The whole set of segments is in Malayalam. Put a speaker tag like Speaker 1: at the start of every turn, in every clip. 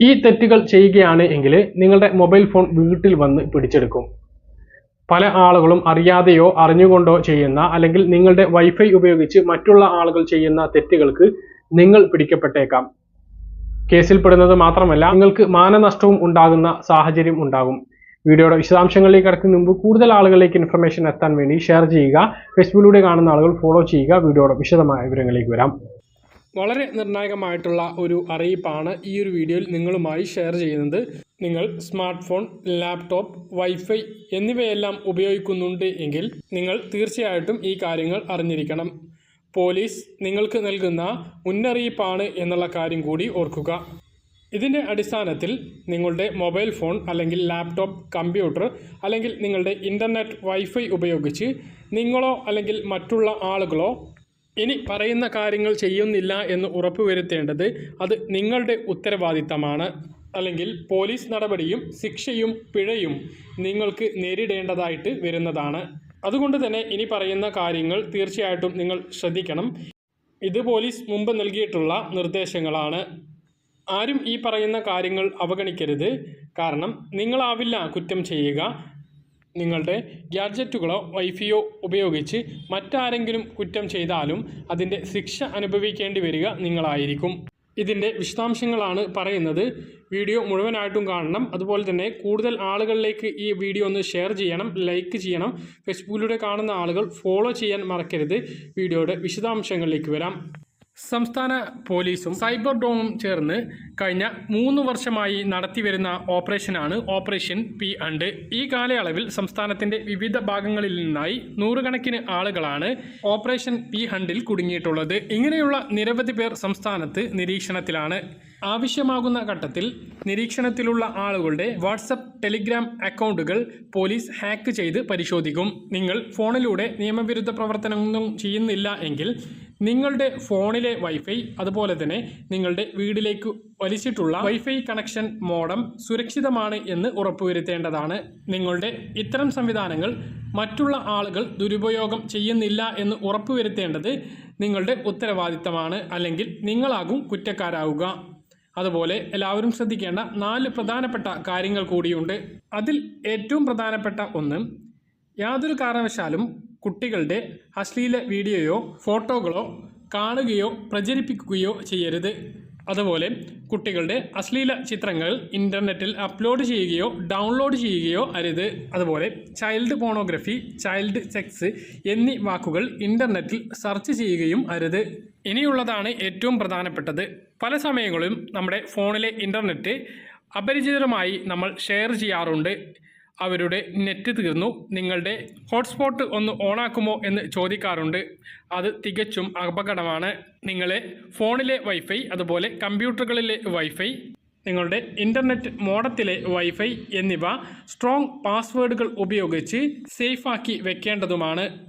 Speaker 1: ഈ തെറ്റുകൾ ചെയ്യുകയാണ് എങ്കിൽ നിങ്ങളുടെ മൊബൈൽ ഫോൺ വീട്ടിൽ വന്ന് പിടിച്ചെടുക്കും. പല ആളുകളും അറിയാതെയോ അറിഞ്ഞുകൊണ്ടോ ചെയ്യുന്ന അല്ലെങ്കിൽ നിങ്ങളുടെ വൈഫൈ ഉപയോഗിച്ച് മറ്റുള്ള ആളുകൾ ചെയ്യുന്ന തെറ്റുകൾക്ക് നിങ്ങൾ പിടിക്കപ്പെട്ടേക്കാം. കേസിൽ പെടുന്നത് മാത്രമല്ല നിങ്ങൾക്ക് മാനനഷ്ടവും ഉണ്ടാകുന്ന സാഹചര്യം ഉണ്ടാകും. വീഡിയോയുടെ വിശദാംശങ്ങളിലേക്ക് കടക്കുന്ന മുമ്പ് കൂടുതൽ ആളുകളിലേക്ക് ഇൻഫർമേഷൻ എത്താൻ വേണ്ടി ഷെയർ ചെയ്യുക. ഫേസ്ബുക്കിലൂടെ കാണുന്ന ആളുകൾ ഫോളോ ചെയ്യുക. വീഡിയോയുടെ വിശദമായ വിവരങ്ങളിലേക്ക് വരാം. വളരെ നിർണായകമായിട്ടുള്ള ഒരു അറിയിപ്പാണ് ഈ ഒരു വീഡിയോയിൽ നിങ്ങളുമായി ഷെയർ ചെയ്യുന്നത്. നിങ്ങൾ സ്മാർട്ട് ഫോൺ ലാപ്ടോപ്പ് വൈഫൈ എന്നിവയെല്ലാം ഉപയോഗിക്കുന്നുണ്ട് എങ്കിൽ നിങ്ങൾ തീർച്ചയായിട്ടും ഈ കാര്യങ്ങൾ അറിഞ്ഞിരിക്കണം. പോലീസ് നിങ്ങൾക്ക് നൽകുന്ന മുന്നറിയിപ്പാണ് എന്നുള്ള കാര്യം കൂടി ഓർക്കുക. ഇതിന്റെ അടിസ്ഥാനത്തിൽ നിങ്ങളുടെ മൊബൈൽ ഫോൺ അല്ലെങ്കിൽ ലാപ്ടോപ്പ് കമ്പ്യൂട്ടർ അല്ലെങ്കിൽ നിങ്ങളുടെ ഇന്റർനെറ്റ് വൈഫൈ ഉപയോഗിച്ച് നിങ്ങളോ അല്ലെങ്കിൽ മറ്റുള്ള ആളുകളോ ഇനി പറയുന്ന കാര്യങ്ങൾ ചെയ്യുന്നില്ല എന്ന് ഉറപ്പുവരുത്തേണ്ടത് അത് നിങ്ങളുടെ ഉത്തരവാദിത്തമാണ്. അല്ലെങ്കിൽ പോലീസ് നടപടിയും ശിക്ഷയും പിഴയും നിങ്ങൾക്ക് നേരിടേണ്ടതായിട്ട് വരുന്നതാണ്. അതുകൊണ്ട് തന്നെ ഇനി പറയുന്ന കാര്യങ്ങൾ തീർച്ചയായിട്ടും നിങ്ങൾ ശ്രദ്ധിക്കണം. ഇത് പോലീസ് മുമ്പ് നൽകിയിട്ടുള്ള നിർദ്ദേശങ്ങളാണ്. ആരും ഈ പറയുന്ന കാര്യങ്ങൾ അവഗണിക്കരുത്. കാരണം നിങ്ങളാവില്ല കുറ്റം ചെയ്യുക. നിങ്ങളുടെ ഗാഡ്ജറ്റുകളോ വൈഫിയോ ഉപയോഗിച്ച് മറ്റാരെങ്കിലും കുറ്റം ചെയ്താലും അതിന്റെ ശിക്ഷ അനുഭവിക്കേണ്ടി വരിക നിങ്ങളായിരിക്കും. ഇതിന്റെ വിശദാംശങ്ങളാണ് പറയുന്നത്. വീഡിയോ മുഴുവനായിട്ടും കാണണം. അതുപോലെ തന്നെ കൂടുതൽ ആളുകളിലേക്ക് ഈ വീഡിയോ ഒന്ന് ഷെയർ ചെയ്യണം ലൈക്ക് ചെയ്യണം. ഫേസ്ബുക്കിലൂടെ കാണുന്ന ആളുകൾ ഫോളോ ചെയ്യാൻ മറക്കരുത്. വീഡിയോയുടെ വിശദാംശങ്ങളിലേക്ക് വരാം. സംസ്ഥാന പോലീസും സൈബർ ഡോമും ചേർന്ന് കഴിഞ്ഞ മൂന്ന് വർഷമായി നടത്തിവരുന്ന ഓപ്പറേഷനാണ് ഓപ്പറേഷൻ പി അണ്ട് ഈ കാലയളവിൽ സംസ്ഥാനത്തിന്റെ വിവിധ ഭാഗങ്ങളിൽ നിന്നായി നൂറുകണക്കിന് ആളുകളാണ് ഓപ്പറേഷൻ പി ഹണ്ടിൽ കുടുങ്ങിയിട്ടുള്ളത്. ഇങ്ങനെയുള്ള നിരവധി പേർ സംസ്ഥാനത്ത് നിരീക്ഷണത്തിലാണ്. ആവശ്യമാകുന്ന ഘട്ടത്തിൽ നിരീക്ഷണത്തിലുള്ള ആളുകളുടെ വാട്സപ്പ് ടെലിഗ്രാം അക്കൗണ്ടുകൾ പോലീസ് ഹാക്ക് ചെയ്ത് പരിശോധിക്കും. നിങ്ങൾ ഫോണിലൂടെ നിയമവിരുദ്ധ പ്രവർത്തനമൊന്നും ചെയ്യുന്നില്ല എങ്കിൽ നിങ്ങളുടെ ഫോണിലെ വൈഫൈ അതുപോലെ തന്നെ നിങ്ങളുടെ വീട്ടിലേക്ക് വലിച്ചിട്ടുള്ള വൈഫൈ കണക്ഷൻ മോഡം സുരക്ഷിതമാണ് എന്ന് ഉറപ്പുവരുത്തേണ്ടതാണ്. നിങ്ങളുടെ ഇത്തരം സംവിധാനങ്ങൾ മറ്റുള്ള ആളുകൾ ദുരുപയോഗം ചെയ്യുന്നില്ല എന്ന് ഉറപ്പുവരുത്തേണ്ടത് നിങ്ങളുടെ ഉത്തരവാദിത്തമാണ് അല്ലെങ്കിൽ നിങ്ങളാകും കുറ്റക്കാരാവുക. അതുപോലെ എല്ലാവരും ശ്രദ്ധിക്കേണ്ട നാല് പ്രധാനപ്പെട്ട കാര്യങ്ങൾ കൂടിയുണ്ട്. അതിൽ ഏറ്റവും പ്രധാനപ്പെട്ട ഒന്ന് യാതൊരു കാരണവശാലും കുട്ടികളുടെ അശ്ലീല വീഡിയോയോ ഫോട്ടോകളോ കാണുകയോ പ്രചരിപ്പിക്കുകയോ ചെയ്യരുത്. അതുപോലെ കുട്ടികളുടെ അശ്ലീല ചിത്രങ്ങൾ ഇന്റർനെറ്റിൽ അപ്ലോഡ് ചെയ്യുകയോ ഡൗൺലോഡ് ചെയ്യുകയോ അരുത്. അതുപോലെ ചൈൽഡ് പോണോഗ്രഫി ചൈൽഡ് സെക്സ് എന്നീ വാക്കുകൾ ഇന്റർനെറ്റിൽ സെർച്ച് ചെയ്യുകയും അരുത്. ഇനിയുള്ളതാണ് ഏറ്റവും പ്രധാനപ്പെട്ടത്. പല സമയങ്ങളിലും നമ്മുടെ ഫോണിലെ ഇന്റർനെറ്റ് അപരിചിതരുമായി നമ്മൾ ഷെയർ ചെയ്യാറുണ്ട്. അവരുടെ നെറ്റ് തീർന്നു. നിങ്ങളുടെ ഹോട്ട്സ്പോട്ട് ഒന്ന് ഓണാക്കുമോ എന്ന് ചോദിക്കാറുണ്ട്. അത് തികച്ചും അപകടമാണ്. നിങ്ങളെ ഫോണിലെ വൈഫൈ അതുപോലെ കമ്പ്യൂട്ടറുകളിലെ വൈഫൈ നിങ്ങളുടെ ഇന്റർനെറ്റ് മോഡത്തിലെ വൈഫൈ എന്നിവ സ്ട്രോങ് പാസ്വേഡുകൾ ഉപയോഗിച്ച് സേഫാക്കി വെക്കേണ്ടതുമാണ്.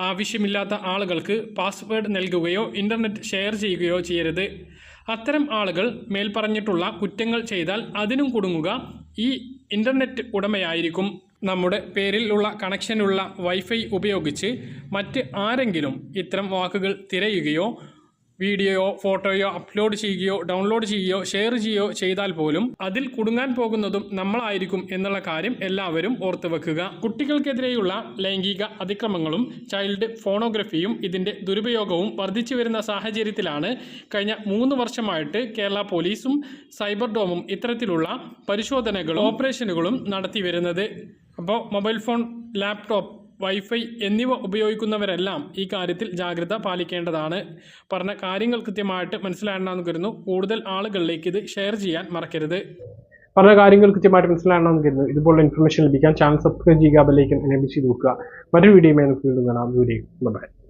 Speaker 1: ആവശ്യമില്ലാത്ത ആളുകൾക്ക് പാസ്വേഡ് നൽകുകയോ ഇന്റർനെറ്റ് ഷെയർ ചെയ്യുകയോ ചെയ്യരുത്. അത്തരം ആളുകൾ മേൽപ്പറഞ്ഞിട്ടുള്ള കുറ്റങ്ങൾ ചെയ്താൽ അതിനും കുടുങ്ങുക. ഈ ഇന്റർനെറ്റ് ഉടമയായിരിക്കും. നമ്മുടെ പേരിലുള്ള കണക്ഷനുള്ള വൈഫൈ ഉപയോഗിച്ച് മറ്റ് ആരെങ്കിലും ഇത്തരം വാക്കുകൾ തിരയുകയോ വീഡിയോയോ ഫോട്ടോയോ അപ്ലോഡ് ചെയ്യുകയോ ഡൗൺലോഡ് ചെയ്യുകയോ ഷെയർ ചെയ്യുകയോ ചെയ്താൽ പോലും അതിൽ കുടുങ്ങാൻ പോകുന്നതും നമ്മളായിരിക്കും എന്നുള്ള കാര്യം എല്ലാവരും ഓർത്തു വെക്കുക. കുട്ടികൾക്കെതിരെയുള്ള ലൈംഗിക അതിക്രമങ്ങളും ചൈൽഡ് ഫോണോഗ്രഫിയും ഇതിന്റെ ദുരുപയോഗവും വർദ്ധിച്ചു വരുന്ന സാഹചര്യത്തിലാണ് കഴിഞ്ഞ മൂന്ന് വർഷമായിട്ട് കേരള പോലീസും സൈബർ ഡോമും ഇത്തരത്തിലുള്ള പരിശോധനകളും ഓപ്പറേഷനുകളും നടത്തി വരുന്നത്. അപ്പോൾ മൊബൈൽ ഫോൺ ലാപ്ടോപ്പ് വൈഫൈ എന്നിവ ഉപയോഗിക്കുന്നവരെല്ലാം ഈ കാര്യത്തിൽ ജാഗ്രത പാലിക്കേണ്ടതാണ്. പറഞ്ഞ കാര്യങ്ങൾ കൃത്യമായിട്ട് മനസ്സിലാകണമെന്ന് കരുതുന്നു. കൂടുതൽ ആളുകളിലേക്ക് ഇത് ഷെയർ ചെയ്യാൻ മറക്കരുത്. പറഞ്ഞ കാര്യങ്ങൾ കൃത്യമായിട്ട് മനസ്സിലാകണമെന്ന് കരുതുന്നു. ഇതുപോലുള്ള ഇൻഫർമേഷൻ ലഭിക്കാൻ ചാനൽ സബ്സ്ക്രൈബ് ചെയ്യുക ബെല്ലൈക്കൻ എനേബിൾ ചെയ്ത് നോക്കുക മറ്റൊരു വീഡിയോയുമായി നമുക്ക് വീണ്ടും കാണാം. വീഡിയോ